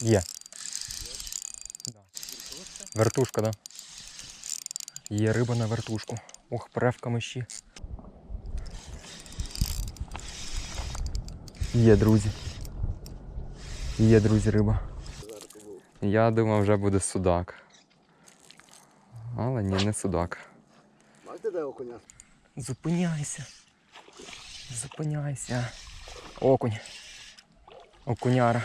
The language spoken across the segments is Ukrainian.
Є. Да. Вертушка, да. Є риба на вертушку. Ох, пре в. Є, друзі. Є, друзі, риба. Я думав, вже буде судак. Але ні, не судак. Бачите, де окуня? Зупиняйся. Зупиняйся. Окунь. Окуняра.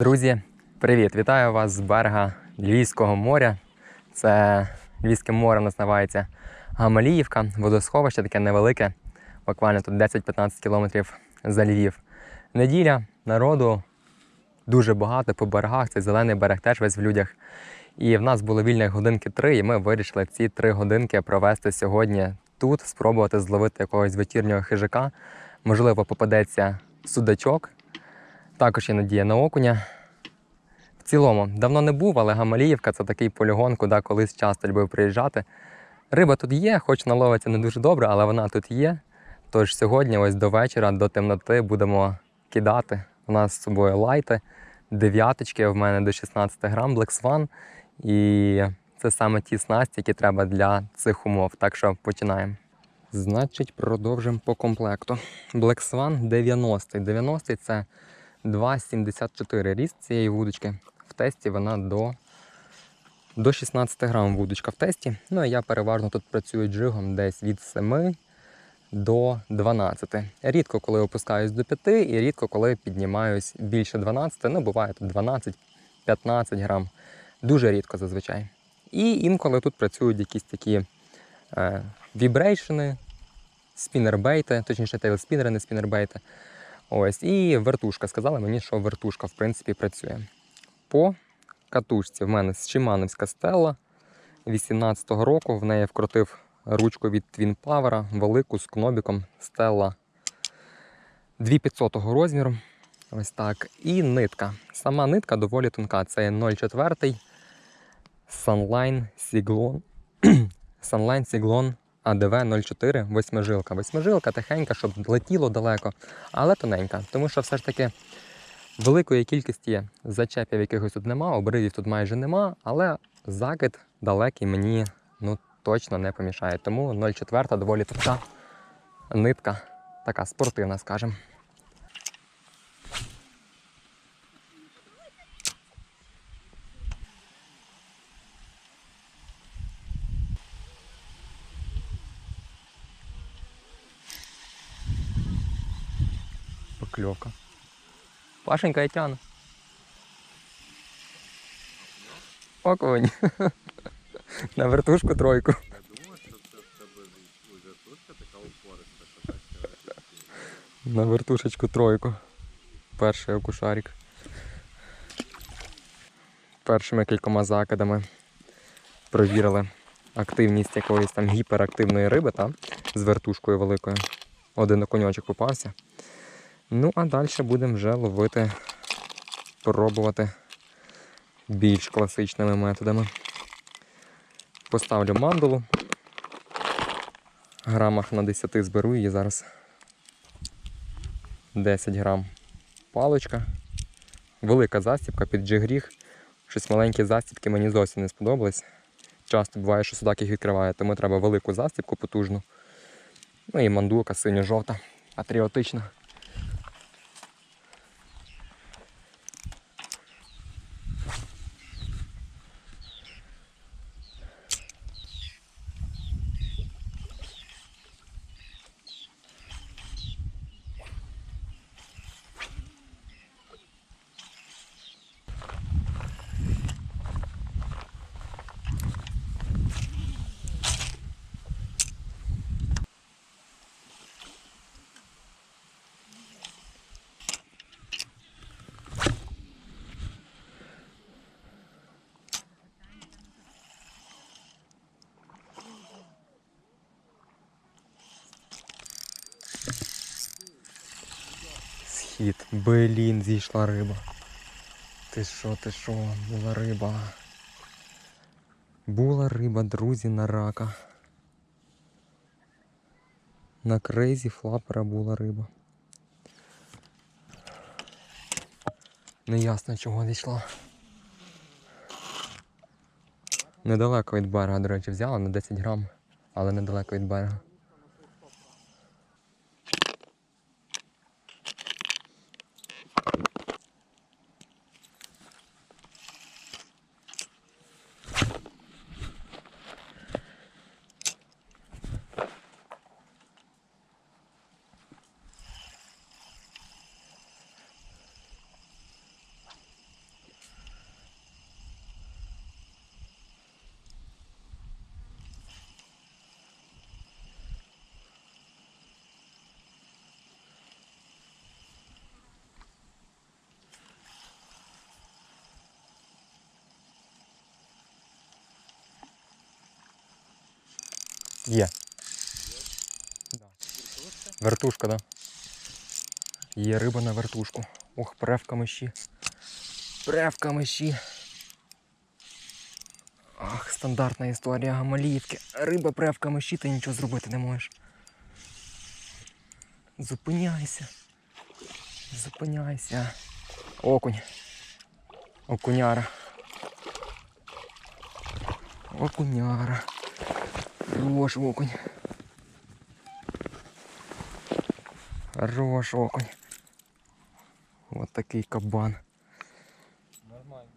Друзі, привіт! Вітаю вас з берега Львівського моря. Це Львівське море називається Гамаліївка, водосховище таке невелике, буквально тут 10-15 кілометрів за Львів. Неділя, народу дуже багато по берегах, цей зелений берег теж весь в людях. І в нас було вільних годинки три, і ми вирішили ці три годинки провести сьогодні тут, спробувати зловити якогось вечірнього хижака. Можливо, попадеться судачок. Також є надія на окуня. В цілому, давно не був, але Гамаліївка це такий полігон, куди колись часто любив приїжджати. Риба тут є, хоч наловиться не дуже добре, але вона тут є. Тож сьогодні, ось до вечора, до темноти, будемо кидати. У нас з собою лайти, дев'яточки, в мене до 16 грам, Black Swan. І це саме ті снасті, які треба для цих умов. Так що починаємо. Значить, продовжимо по комплекту. Black Swan 90. 90 це 2,74 ріст цієї вудочки. В тесті вона до, до 16 грам вудочка в тесті. Ну і я переважно тут працюю джигом десь від 7 до 12. Рідко коли опускаюсь до 5 і рідко коли піднімаюсь більше 12. Ну, буває тут 12-15 грам. Дуже рідко зазвичай. І інколи тут працюють якісь такі е, вібрейшени, спінербейти, точніше тейлспінери, не спінербейти. Ось, і вертушка. Сказали мені, що вертушка в принципі працює. По катушці в мене Шимановська стела 18-го року. В неї вкрутив ручку від Twin Power, велику з кнобіком стела 2500 розміру. Ось так. І нитка. Сама нитка доволі тонка. Це 0,4 Sunline Siglon. Sunline Siglon ADV 04 восьмижилка. Восьмижилка тихенька, щоб летіло далеко, але тоненька. Тому що все ж таки великої кількості зачепів якихось тут нема, обривів тут майже нема, але закид далекий мені ну, точно не помішає. Тому 0,4 доволі така нитка, така спортивна, скажімо. Покльовка. Пашенька я тяну. Окунь. На вертушку тройку. Я думаю, що це в тебе вертушка така упориста, що На вертушечку тройку. Перший окушарик. Першими кількома закидами провірили активність якоїсь там гіперактивної риби, та? з вертушкою великою. Один окуньочок попався. Ну, а далі будемо вже ловити, пробувати більш класичними методами. Поставлю мандулу. Грамах на 10 зберу її зараз. 10 грам паличка. Велика застібка під джигріг. Щось маленькі застібки мені зовсім не сподобались. Часто буває, що судак їх відкриває, тому треба велику застібку потужну. Ну і мандулка синьо-жовта, патріотична. Схід. Блін, зійшла риба. Ти що, ти що, була риба. Була риба, друзі, на рака. На крейзі флапера була риба. Неясно чого дійшла. Недалеко від берега, до речі, взяла на 10 грам, але недалеко від берега. Є. Вертушка, да? Є риба на вертушку. Ох, прев камиші. Прев камиші. Ах, стандартна історія гамаліївки. Риба прев камиші, ти нічого зробити не можеш. Зупиняйся. Зупиняйся. Окунь. Окуняра. Окуняра. Хорош окунь. Хорош окунь. От такий кабан. Нормально.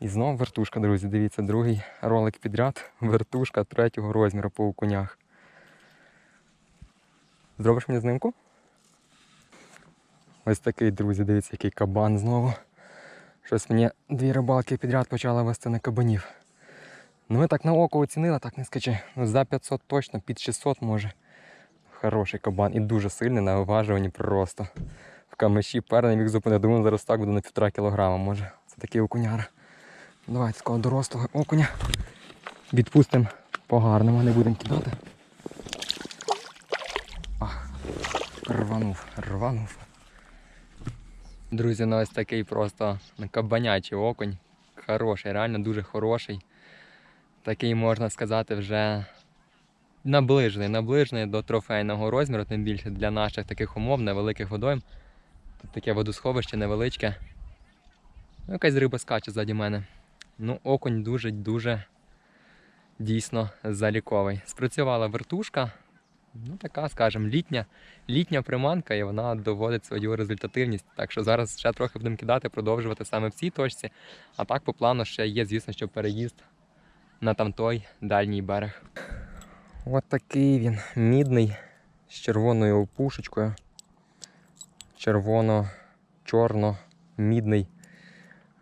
І знову вертушка, друзі. Дивіться, другий ролик підряд. Вертушка третього розміру по окунях. Зробиш мені знимку? Ось такий, друзі, дивіться, який кабан знову. Щось мені дві рибалки підряд почали вести на кабанів. Ну ми так на око оцінили, так не скачи. Ну за 500 точно, під 600 може. Хороший кабан і дуже сильний на виважуванні просто. В камеші перний міг зупинити. Думаю, зараз так буде на півтора кілограма може. Це такий окуняра. Давайте такого дорослого окуня. Відпустимо по-гарному, не будемо кидати. Ах, рванув, рванув. Друзі, ну ось такий просто кабанячий окунь. Хороший, реально дуже хороший. Такий, можна сказати, вже наближений, наближений до трофейного розміру, тим більше для наших таких умов, невеликих водойм. Тут таке водосховище невеличке. Ну, Якась риба скаче ззаді мене. Ну, окунь дуже-дуже дійсно заліковий. Спрацювала вертушка. Ну, така, скажімо, літня, літня приманка, і вона доводить свою результативність. Так що зараз ще трохи будемо кидати, продовжувати саме в цій точці. А так по плану ще є, звісно, що переїзд на тамтой дальній берег. От такий він мідний з червоною опушечкою. Червоно-чорно-мідний,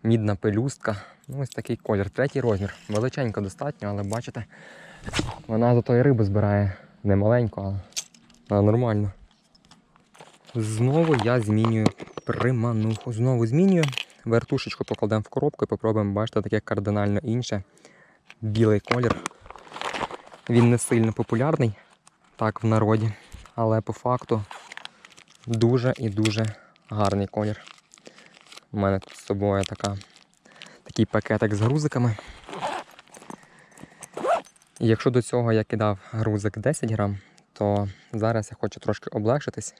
мідна пелюстка. Ну, ось такий колір. Третій розмір. Величенько достатньо, але бачите, вона зато і рибу збирає. Не маленько, але, нормально. Знову я змінюю примануху. Знову змінюю. Вертушечку покладемо в коробку і попробуємо бачите таке кардинально інше. Білий колір. Він не сильно популярний, так в народі, але по факту дуже і дуже гарний колір. У мене тут з собою така, такий пакетик з грузиками. І якщо до цього я кидав грузик 10 грам, то зараз я хочу трошки облегшитись.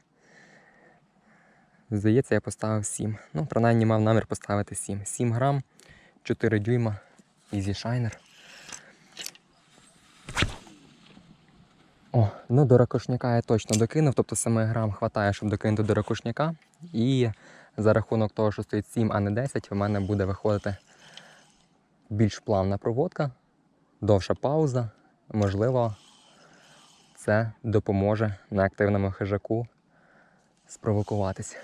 Здається, я поставив 7. Ну, принаймні мав намір поставити 7. 7 грам, 4 дюйма, Easy Shiner. О, ну до ракушняка я точно докинув, тобто 7 грам хватає, щоб докинути до ракушняка. І за рахунок того, що стоїть 7, а не 10, у мене буде виходити більш плавна проводка, довша пауза. Можливо, це допоможе на активному хижаку спровокуватись.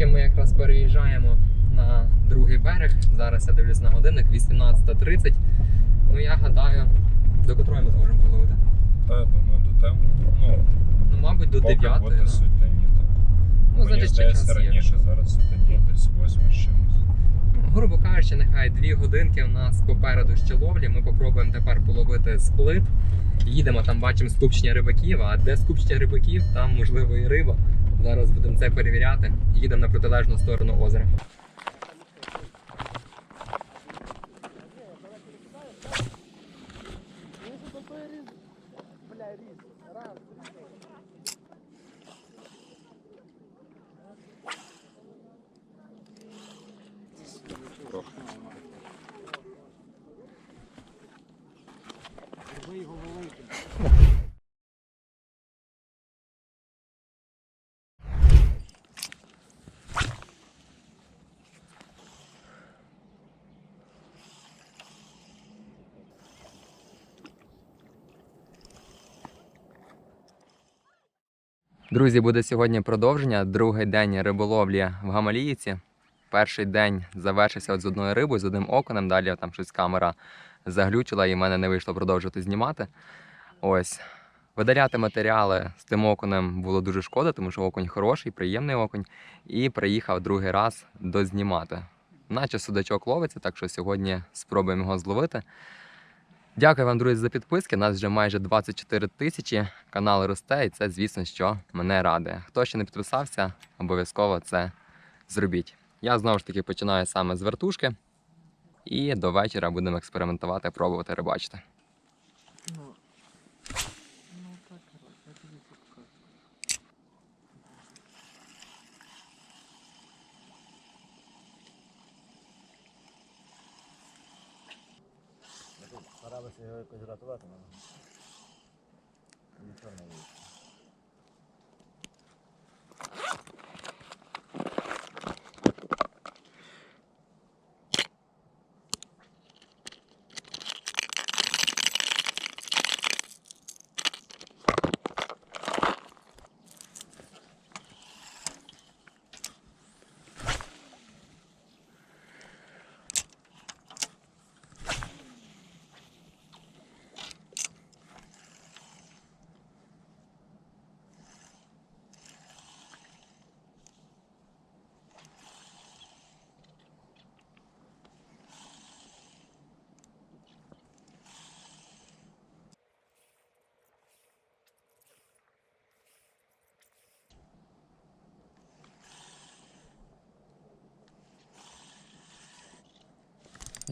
Трошки ми якраз переїжджаємо на другий берег. Зараз я дивлюсь на годинник 18.30. Ну я гадаю, до котрої ми зможемо половити? Та я думаю, до тему. Ну, Ну, мабуть, до поки 9. буде Да? сутеніти. Ну, Мені значить, ще здається, час є. раніше зараз сутеніє, десь 8 з чимось. грубо кажучи, нехай дві годинки у нас попереду ще ловлі. Ми попробуємо тепер половити сплит. Їдемо, там бачимо скупчення рибаків, а де скупчення рибаків, там можливо і риба. Зараз будемо це перевіряти. Їдемо на протилежну сторону озера. Друзі, буде сьогодні продовження. Другий день риболовлі в Гамаліїці. Перший день завершився от з одною рибою, з одним оконем. Далі там щось камера заглючила і в мене не вийшло продовжувати знімати. Ось. Видаляти матеріали з тим окунем було дуже шкода, тому що окунь хороший, приємний окунь. І приїхав другий раз дознімати. Наче судачок ловиться, так що сьогодні спробуємо його зловити. Дякую вам, друзі, за підписки. Нас вже майже 24 тисячі. Канал росте, і це, звісно, що мене радує. Хто ще не підписався, обов'язково це зробіть. Я знову ж таки починаю саме з вертушки. І до вечора будемо експериментувати, пробувати рибачити. Старалися його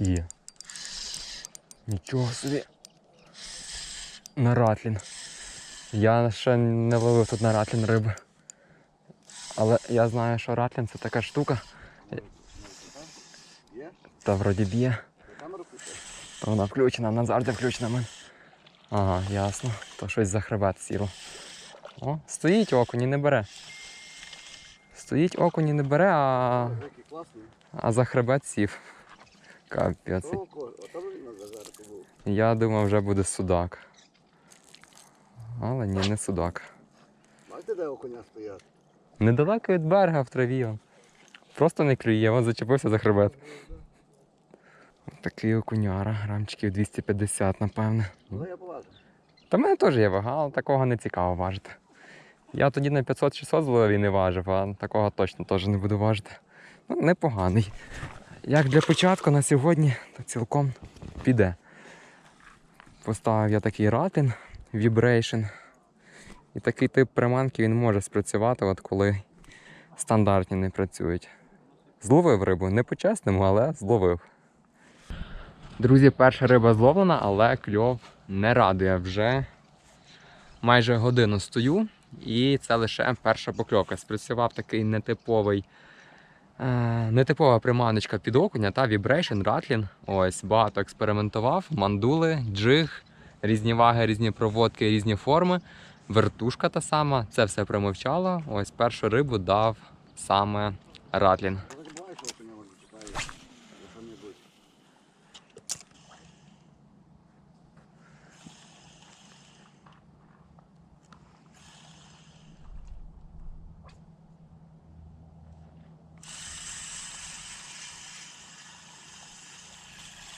Є. Нічого собі. На ратлін. Я ще не ловив тут на ратлін риби. Але я знаю, що ратлін це така штука. Та вроді б'є. Вона включена, вона завжди включена. Ага, ясно. То щось за хребет сіло. О, стоїть окуні не бере. Стоїть окуні не бере, а, а за хребет сів. Капець. Я думав, вже буде судак. Але ні, не судак. Бачите, де окуня стоять? Недалеко від берега в траві. он. Просто не клює, він зачепився за хребет. Такий окуняра, грамчиків 250, напевне. Ну я поважу. Та в мене теж є вага, але такого не цікаво важити. Я тоді на 500-600 зловив і не важив, а такого точно теж не буду важити. Ну, непоганий. Як для початку на сьогодні, то цілком піде. Поставив я такий ратин Vibration. І такий тип приманки він може спрацювати, от коли стандартні не працюють. Зловив рибу, не по-чесному, але зловив. Друзі, перша риба зловлена, але кльов не радує. Вже майже годину стою, і це лише перша покльовка. Спрацював такий нетиповий, нетипова приманочка під окуня та вібрейшн, Ратлін. Ось багато експериментував, мандули, джиг, різні ваги, різні проводки, різні форми. Вертушка та сама, це все примовчало. Ось першу рибу дав саме Ратлін. Я так буває, що окуня може чекає. За що-небудь.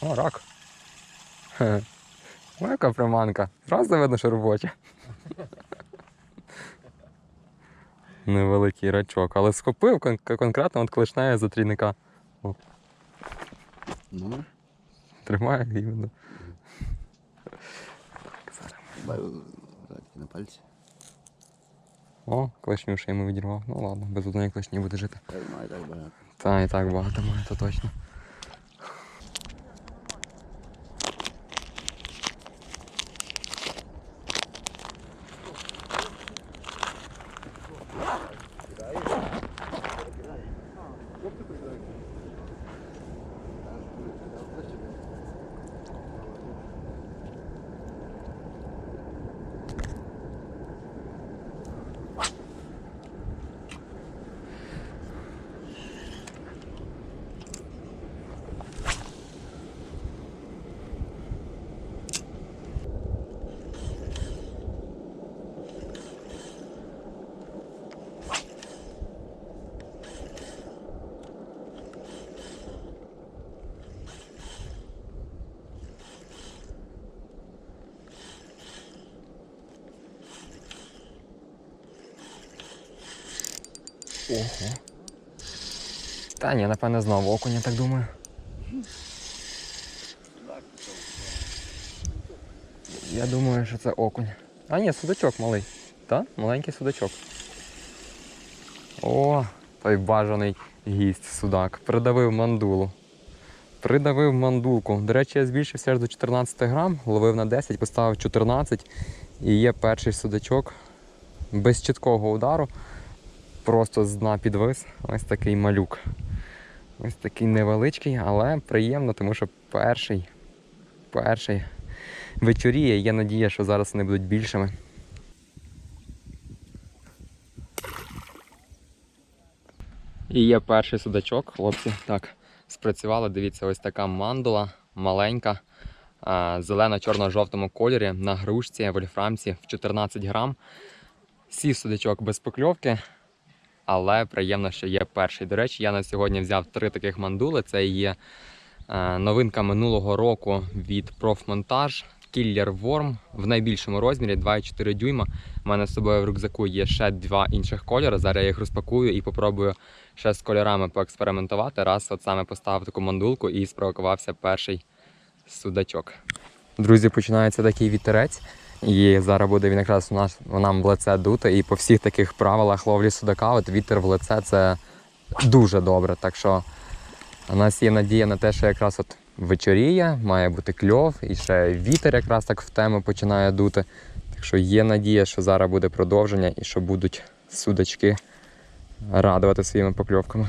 О, рак. Хе. О, яка приманка. Зразу видно, що робоча. Невеликий рачок, але схопив кон- конкретно от клешнею за трійника. О. Ну, Тримаю іменно. на пальці. О, клешню ще йому відірвав. Ну ладно, без одної клешні буде жити. Я маю так багато. Та і так багато має, то точно. Ого. Та ні, напевне, знову окунь, я так думаю. Я думаю, що це окунь. А ні, судачок малий. Та? Маленький судачок. О, той бажаний гість судак. Придавив мандулу. Придавив мандулку. До речі, я збільшився аж до 14 грам, ловив на 10, поставив 14. І є перший судачок без чіткого удару. Просто з дна підвис. Ось такий малюк. Ось такий невеличкий, але приємно, тому що перший, перший вечоріє. Є надія, що зараз вони будуть більшими. І є перший судачок, хлопці. Так, спрацювали. Дивіться, ось така мандула маленька, зелено-чорно-жовтому кольорі на грушці вольфрамці в 14 грам. Сів судачок без покльовки, але приємно, що є перший. До речі, я на сьогодні взяв три таких мандули. Це є е, новинка минулого року від профмонтаж Killer Worm в найбільшому розмірі 2,4 дюйма. У мене з собою в рюкзаку є ще два інших кольори. Зараз я їх розпакую і попробую ще з кольорами поекспериментувати. Раз от саме поставив таку мандулку і спровокувався перший судачок. Друзі, починається такий вітерець. І зараз буде він якраз у нас нам в лице дути. І по всіх таких правилах ловлі судака, от вітер в лице це дуже добре. Так що у нас є надія на те, що якраз от вечоріє, має бути кльов, і ще вітер якраз так в тему починає дути. Так що є надія, що зараз буде продовження і що будуть судачки радувати своїми покльовками.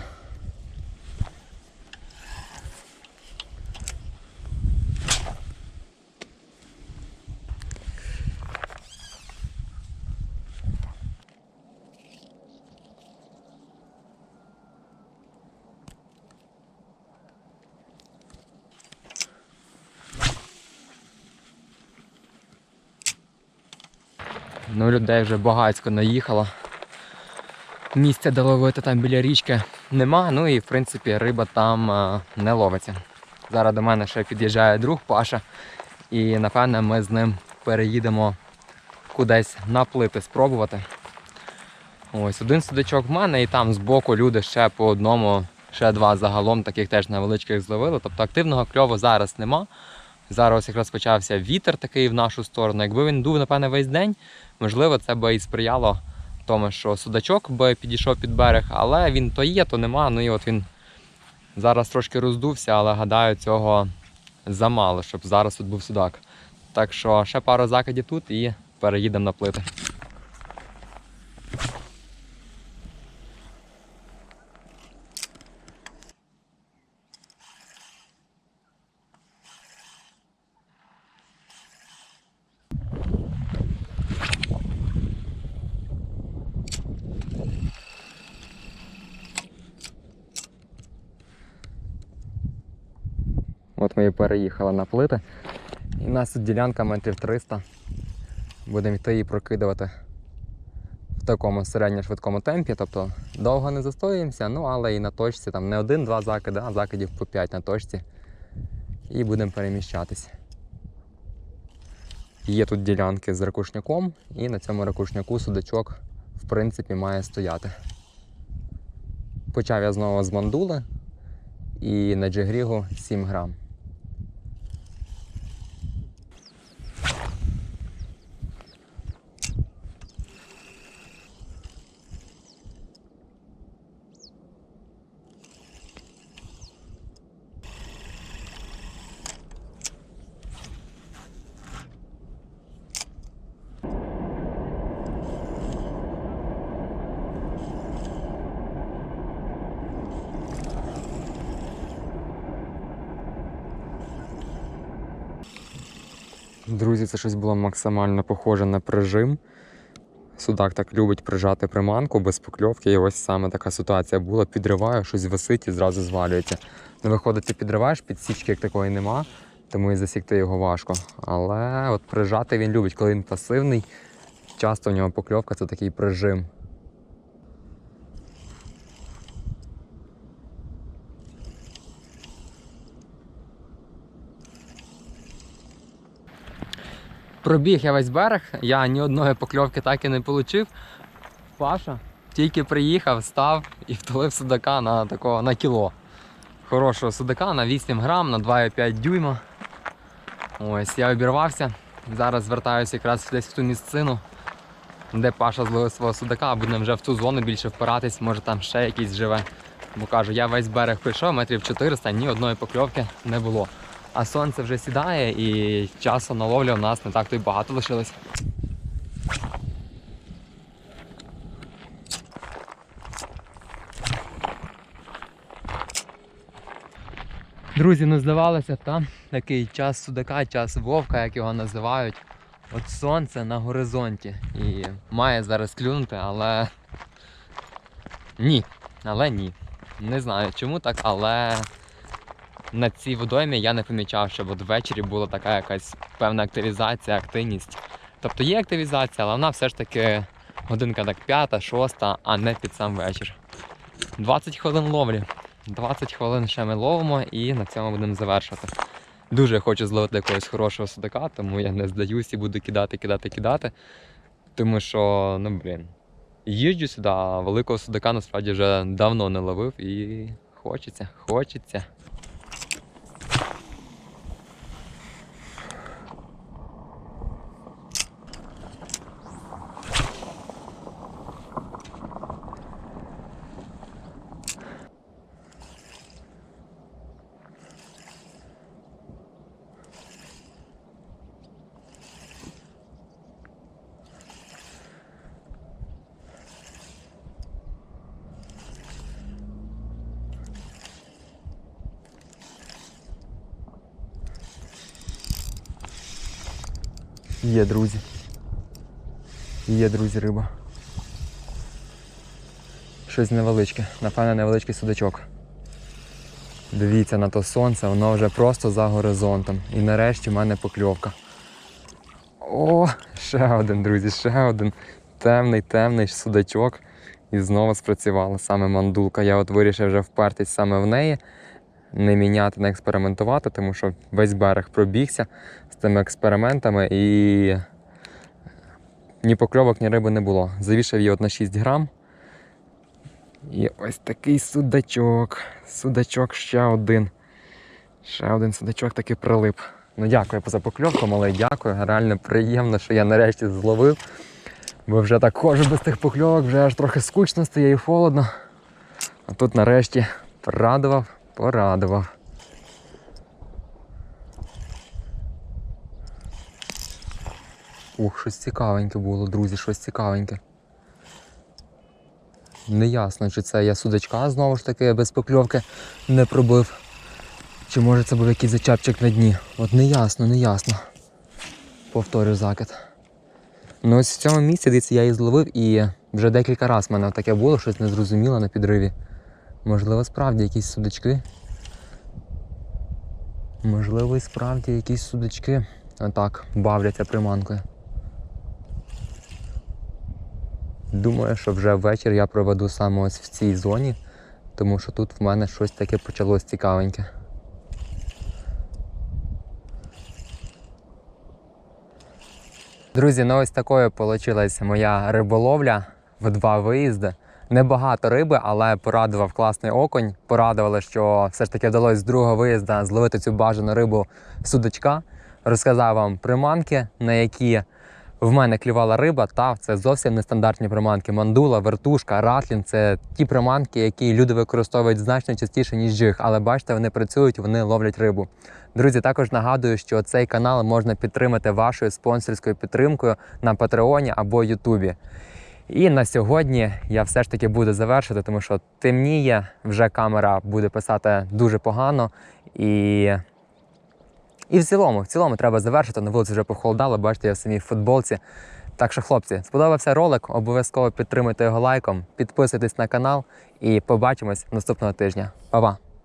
Людей вже багатько наїхало. Місця де ловити там біля річки нема, ну і в принципі риба там е, не ловиться. Зараз до мене ще під'їжджає друг Паша, і напевне ми з ним переїдемо кудись наплити, спробувати. Ось один судачок в мене, і там збоку люди ще по одному, ще два загалом таких теж невеличких зловили. Тобто активного кльову зараз нема. Зараз якраз почався вітер такий в нашу сторону. Якби він дув, напевне, весь день, можливо, це би і сприяло тому, що судачок би підійшов під берег, але він то є, то нема. Ну і от він зараз трошки роздувся, але гадаю, цього замало, щоб зараз тут був судак. Так що ще пару закидів тут і переїдемо на плити. От ми і переїхали на плити. І в нас тут ділянка метрів 300. Будемо йти і прокидувати в такому середньо-швидкому темпі. Тобто довго не застоюємося, ну але і на точці там не один-два закиди, а закидів по 5 на точці. І будемо переміщатись. Є тут ділянки з ракушняком, і на цьому ракушняку судачок в принципі має стояти. Почав я знову з мандули, і на джигрігу 7 грам. Друзі, це щось було максимально похоже на прижим. Судак так любить прижати приманку без покльовки. І ось саме така ситуація була. Підриваю, щось висить і зразу звалюється. Ну, виходить, ти підриваєш, підсічки як такої нема, тому і засікти його важко. Але от прижати він любить, коли він пасивний. Часто в нього покльовка це такий прижим. Пробіг я весь берег, я ні одної покльовки так і не отримав. Паша тільки приїхав, став і втулив судака на такого на кіло. Хорошого судака на 8 грам, на 2,5 дюйма. Ось, я обірвався. Зараз звертаюся якраз десь в ту місцину, де Паша зловив свого судака, будемо вже в ту зону більше впиратись, може там ще якийсь живе. Бо кажу, я весь берег прийшов, метрів 400, ні одної покльовки не було. А сонце вже сідає і часу на ловлю у нас не так то й багато лишилось. Друзі, ну здавалося там такий час судака, час вовка, як його називають. От сонце на горизонті. І має зараз клюнути, але ні. Але ні. Не знаю чому так, але на цій водоймі я не помічав, щоб от ввечері була така якась певна активізація, активність. Тобто є активізація, але вона все ж таки годинка так п'ята, шоста, а не під сам вечір. 20 хвилин ловлі. 20 хвилин ще ми ловимо і на цьому будемо завершувати. Дуже хочу зловити якогось хорошого судака, тому я не здаюсь і буду кидати, кидати, кидати. Тому що, ну блін, їжджу сюди, а великого судака насправді вже давно не ловив і хочеться, хочеться. Є, друзі. Є, друзі, риба. Щось невеличке, напевне, невеличкий судачок. Дивіться на то сонце, воно вже просто за горизонтом. І нарешті в мене покльовка. О, ще один, друзі, ще один темний, темний судачок. І знову спрацювала саме мандулка. Я от вирішив вже впертись саме в неї, не міняти, не експериментувати, тому що весь берег пробігся з тими експериментами і ні покльовок, ні риби не було. Завішав її от на 6 грам. І ось такий судачок. Судачок ще один. Ще один судачок таки прилип. Ну дякую за покльовку, малий, дякую. Реально приємно, що я нарешті зловив. Бо вже так ходжу без тих покльовок, вже аж трохи скучно стає і холодно. А тут нарешті порадував, порадував. Ух, щось цікавеньке було, друзі, щось цікавеньке. Неясно, чи це я судачка знову ж таки без покльовки не пробив. Чи може це був якийсь зачапчик на дні. От неясно, неясно. Повторю закид. Ну ось в цьому місці, дивіться, я її зловив і вже декілька разів в мене таке було, щось незрозуміло на підриві. Можливо, справді якісь судачки. Можливо, і справді якісь судачки отак бавляться приманкою. Думаю, що вже ввечір я проведу саме ось в цій зоні, тому що тут в мене щось таке почалось цікавеньке. Друзі, ну ось такою вийшла моя риболовля в два виїзди. Небагато риби, але порадував класний окунь. Порадували, що все ж таки вдалося з другого виїзду зловити цю бажану рибу судочка. Розказав вам приманки, на які в мене клювала риба. Та це зовсім нестандартні приманки. Мандула, вертушка, ратлін це ті приманки, які люди використовують значно частіше, ніж джиг. Але бачите, вони працюють, вони ловлять рибу. Друзі, також нагадую, що цей канал можна підтримати вашою спонсорською підтримкою на Патреоні або Ютубі. І на сьогодні я все ж таки буду завершити, тому що темніє, вже камера буде писати дуже погано. І, і в цілому, в цілому треба завершити. На вулиці вже похолодало, бачите, я в самій футболці. Так що, хлопці, сподобався ролик, обов'язково підтримуйте його лайком, підписуйтесь на канал і побачимось наступного тижня. Па-па!